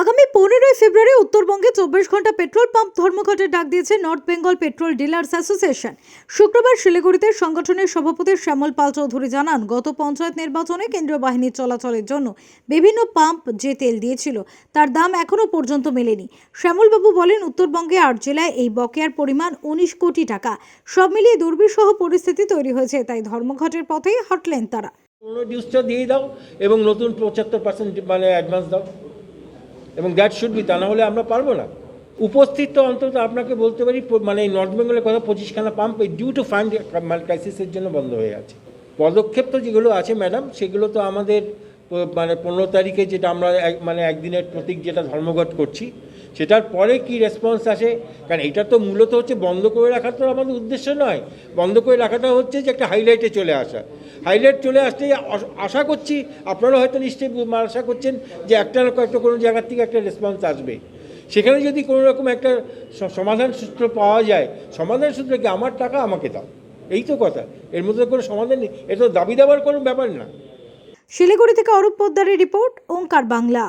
আগামী পনেরোই ফেব্রুয়ারি উত্তরবঙ্গে চব্বিশ ঘণ্টা পেট্রোল পাম্প ধর্মঘটের ডাক দিয়েছে north Bengal petrol dealers association. শুক্রবার শিলিগুড়িতে সংগঠনের সভাপতি শ্যামল পাল চৌধুরী জানান, গত পঞ্চায়েত নির্বাচনে কেন্দ্রীয় বাহিনীর চলাচলের জন্য বিভিন্ন পাম্প যে তেল দিয়েছিল, তার দাম এখনও পর্যন্ত মেলেনি। শ্যামলবাবু বলেন, উত্তরবঙ্গে আট জেলায় এই বকেয়ার পরিমাণ উনিশ কোটি টাকা। সব মিলিয়ে দুর্বিষহ পরিস্থিতি তৈরি হয়েছে, তাই ধর্মঘটের পথেই হাঁটলেন তারা। পুরোনো ডিউসটা দিয়ে দাও এবং নতুন পঁচাত্তর পার্সেন্ট মানে অ্যাডভান্স দাও। এবং দ্যাট শুড বি তা না হলে আমরা পারব না। উপস্থিত তো অন্তত আপনাকে বলতে পারি মানে এই নর্থ বেঙ্গলের কথা পঁচিশখানা পাম্প এই ডিউ টু ফান্ড ক্রাইসিসের জন্য বন্ধ হয়ে আছে। পদক্ষেপ তো যেগুলো আছে ম্যাডাম সেগুলো তো আমাদের মানে পনেরো তারিখে যেটা আমরা মানে একদিনের প্রতীক যেটা ধর্মঘট করছি, সেটার পরে কি রেসপন্স আসে? কারণ এটা তো মূলত হচ্ছে বন্ধ করে রাখা তো আমাদের উদ্দেশ্য নয়। বন্ধ করে রাখাটা হচ্ছে যে একটা হাইলাইটে চলে আসা। হাইলাইট চলে আসতেই আশ- করছি আপনারা হয়তো নিশ্চয়ই বু- আশা করছেন যে একটা না একটা কোনো জায়গার থেকে একটা রেসপন্স আসবে। সেখানে যদি কোনো রকম একটা সমাধান সূত্র পাওয়া যায়, সমাধান সূত্র কি, আমার টাকা আমাকে দাও? এই তো কথা। এর মধ্যে কোনো সমাধান নেই। এটা তো দাবি দেওয়ার কোনো ব্যাপার না। শিলিগুড়ি থেকে অরূপ পোদ্দারের রিপোর্ট ওঙ্কার বাংলা।